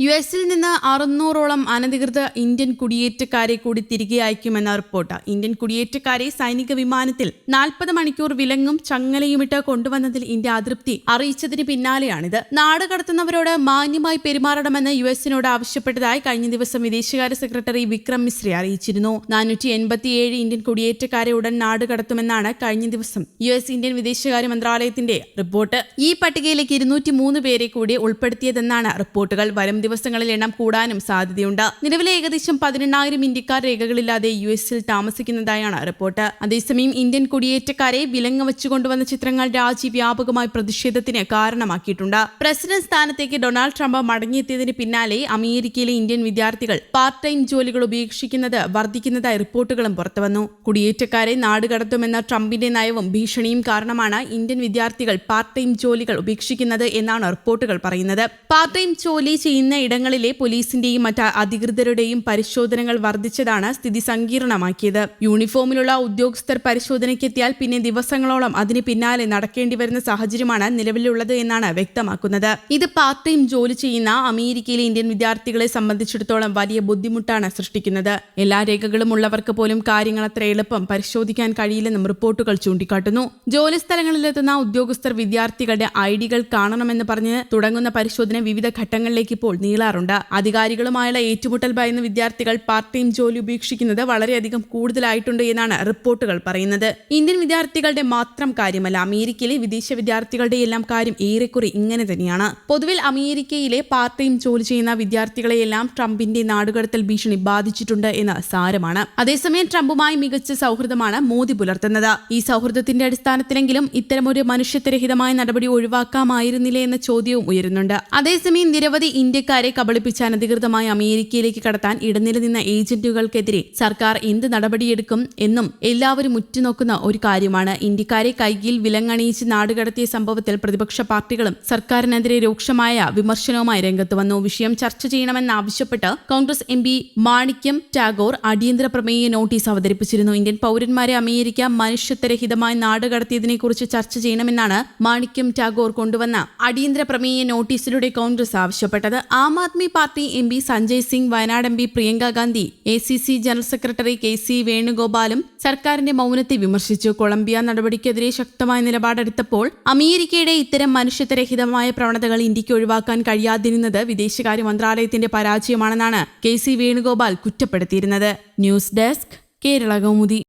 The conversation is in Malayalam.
യു എസിൽ നിന്ന് അറുന്നൂറോളം അനധികൃത ഇന്ത്യൻ കുടിയേറ്റക്കാരെ കൂടി തിരികെ അയക്കുമെന്ന റിപ്പോർട്ട്. ഇന്ത്യൻ കുടിയേറ്റക്കാരെ സൈനിക വിമാനത്തിൽ നാൽപ്പത് മണിക്കൂർ വിലങ്ങും ചങ്ങലയുമിട്ട് കൊണ്ടുവന്നതിൽ ഇന്ത്യ അതൃപ്തി അറിയിച്ചതിന് പിന്നാലെയാണിത്. നാട് കടത്തുന്നവരോട് മാന്യമായി പെരുമാറണമെന്ന് യു എസിനോട് ആവശ്യപ്പെട്ടതായി കഴിഞ്ഞ ദിവസം വിദേശകാര്യ സെക്രട്ടറി വിക്രം മിശ്രി അറിയിച്ചിരുന്നു. നാനൂറ്റി എൺപത്തിയേഴ് ഇന്ത്യൻ കുടിയേറ്റക്കാരെ ഉടൻ നാട് കടത്തുമെന്നാണ് കഴിഞ്ഞ ദിവസം യു എസ് ഇന്ത്യൻ വിദേശകാര്യ മന്ത്രാലയത്തിന്റെ റിപ്പോർട്ട്. ഈ പട്ടികയിലേക്ക് ഇരുന്നൂറ്റി പേരെ കൂടി ഉൾപ്പെടുത്തിയതെന്നാണ് റിപ്പോർട്ടുകൾ. വരും ദിവസങ്ങളിൽ എണ്ണം കൂടാനും സാധ്യതയുണ്ട്. നിലവിലെ ഏകദേശം പതിനെണ്ണായിരം ഇന്ത്യക്കാർ രേഖകളില്ലാതെ യു എസിൽ താമസിക്കുന്നതായാണ് റിപ്പോർട്ട്. അതേസമയം ഇന്ത്യൻ കുടിയേറ്റക്കാരെ വിലങ്ങ് വെച്ചുകൊണ്ടുവന്ന ചിത്രങ്ങൾ രാജ്യവ്യാപകമായി പ്രതിഷേധത്തിന് കാരണമാക്കിയിട്ടുണ്ട്. പ്രസിഡന്റ് സ്ഥാനത്തേക്ക് ഡൊണാൾഡ് ട്രംപ് മടങ്ങിയെത്തിയതിന് പിന്നാലെ അമേരിക്കയിലെ ഇന്ത്യൻ വിദ്യാർത്ഥികൾ പാർട്ട് ടൈം ജോലികൾ ഉപേക്ഷിക്കുന്നത് വർദ്ധിക്കുന്നതായി റിപ്പോർട്ടുകളും പുറത്തുവന്നു. കുടിയേറ്റക്കാരെ നാടുകടത്തുമെന്ന ട്രംപിന്റെ നയവും ഭീഷണിയും കാരണമാണ് ഇന്ത്യൻ വിദ്യാർത്ഥികൾ പാർട്ട് ടൈം ജോലികൾ ഉപേക്ഷിക്കുന്നത് എന്നാണ് റിപ്പോർട്ടുകൾ പറയുന്നത്. പാർട്ട് ടൈം ജോലി ചെയ്യുന്ന ഇടങ്ങളിലെ പോലീസിന്റെയും മറ്റ് അധികൃതരുടെയും പരിശോധനകൾ വർദ്ധിച്ചതാണ് സ്ഥിതി സങ്കീർണമാക്കിയത്. യൂണിഫോമിലുള്ള ഉദ്യോഗസ്ഥർ പരിശോധനയ്ക്കെത്തിയാൽ പിന്നെ ദിവസങ്ങളോളം അതിന് പിന്നാലെ നടക്കേണ്ടി വരുന്ന സാഹചര്യമാണ് നിലവിലുള്ളത് എന്നാണ് വ്യക്തമാക്കുന്നത്. ഇത് പാർട്ട് ടൈം ജോലി ചെയ്യുന്ന അമേരിക്കയിലെ ഇന്ത്യൻ വിദ്യാർത്ഥികളെ സംബന്ധിച്ചിടത്തോളം വലിയ ബുദ്ധിമുട്ടാണ് സൃഷ്ടിക്കുന്നത്. എല്ലാ രേഖകളും ഉള്ളവർക്ക് പോലും കാര്യങ്ങൾ അത്ര എളുപ്പം പരിശോധിക്കാൻ കഴിയില്ലെന്നും റിപ്പോർട്ടുകൾ ചൂണ്ടിക്കാട്ടുന്നു. ജോലി സ്ഥലങ്ങളിലെത്തുന്ന ഉദ്യോഗസ്ഥർ വിദ്യാർത്ഥികളുടെ ഐ ഡികൾ കാണണമെന്ന് പറഞ്ഞ് തുടങ്ങുന്ന പരിശോധന വിവിധ ഘട്ടങ്ങളിലേക്ക് ഇപ്പോൾ നീളാറുണ്ട്. അധികാരികളുമായുള്ള ഏറ്റുമുട്ടൽ ഭയന്ന വിദ്യാർത്ഥികൾ പാർട്ട് ടൈം ജോലി ഉപേക്ഷിക്കുന്നത് വളരെയധികം കൂടുതലായിട്ടുണ്ട് എന്നാണ് റിപ്പോർട്ടുകൾ പറയുന്നത്. ഇന്ത്യൻ വിദ്യാർത്ഥികളുടെ മാത്രം കാര്യമല്ല അമേരിക്കയിലെ വിദേശ വിദ്യാർത്ഥികളുടെ എല്ലാം കാര്യം ഏറെക്കുറെ ഇങ്ങനെ തന്നെയാണ്. പൊതുവിൽ അമേരിക്കയിലെ പാർട്ട് ടൈം ജോലി ചെയ്യുന്ന വിദ്യാർത്ഥികളെയെല്ലാം ട്രംപിന്റെ നാടുകടത്തൽ ഭീഷണി ബാധിച്ചിട്ടുണ്ട് എന്ന് സാരമാണ്. അതേസമയം ട്രംപുമായി മികച്ച സൗഹൃദമാണ് മോദി പുലർത്തുന്നത്. ഈ സൗഹൃദത്തിന്റെ അടിസ്ഥാനത്തിലെങ്കിലും ഇത്തരമൊരു മനുഷ്യത്വരഹിതമായ നടപടി ഒഴിവാക്കാമായിരുന്നില്ല എന്ന ചോദ്യവും ഉയരുന്നുണ്ട്. അതേസമയം നിരവധി ഇന്ത്യക്കാരെ കബളിപ്പിച്ച് അനധികൃതമായി അമേരിക്കയിലേക്ക് കടത്താൻ ഇടനിലനിന്ന ഏജന്റുകൾക്കെതിരെ സർക്കാർ എന്ത് നടപടിയെടുക്കും എന്നും എല്ലാവരും ഉറ്റുനോക്കുന്ന ഒരു കാര്യമാണ്. ഇന്ത്യക്കാരെ കൈകിൽ വിലങ്ങണിയിച്ച് നാടുകടത്തിയ സംഭവത്തിൽ പ്രതിപക്ഷ പാർട്ടികളും സർക്കാരിനെതിരെ രൂക്ഷമായ വിമർശനവുമായി രംഗത്ത് വന്നു. വിഷയം ചർച്ച ചെയ്യണമെന്നാവശ്യപ്പെട്ട് കോൺഗ്രസ് എം പി മാണിക്യം ടാഗോർ അടിയന്തര പ്രമേയ നോട്ടീസ് അവതരിപ്പിച്ചിരുന്നു. ഇന്ത്യൻ പൌരന്മാരെ അമേരിക്ക മനുഷ്യത്വരഹിതമായി നാടുകടത്തിയതിനെക്കുറിച്ച് ചർച്ച ചെയ്യണമെന്നാണ് മാണിക്യം ടാഗോർ കൊണ്ടുവന്ന അടിയന്തര പ്രമേയ നോട്ടീസിലൂടെ കോൺഗ്രസ് ആവശ്യപ്പെട്ടത്. Aam Aadmi party M P Sanjay Singh Wayanad M P Priyanka Gandhi A C C general secretary K C വേണുഗോപാലും സർക്കാരിന്റെ മൗനത്തെ വിമർശിച്ചു. കൊളംബിയ നടപടിക്കെതിരെ ശക്തമായ നിലപാടെടുത്തപ്പോൾ അമേരിക്കയുടെ ഇത്തരം മനുഷ്യത്വരഹിതമായ പ്രവണതകൾ ഇന്ത്യയ്ക്ക് ഒഴിവാക്കാൻ കഴിയാതിരുന്നത് വിദേശകാര്യ മന്ത്രാലയത്തിന്റെ പരാജയമാണെന്നാണ് K C Venugopal കുറ്റപ്പെടുത്തിയിരുന്നത്. News desk Kerala Kaumudi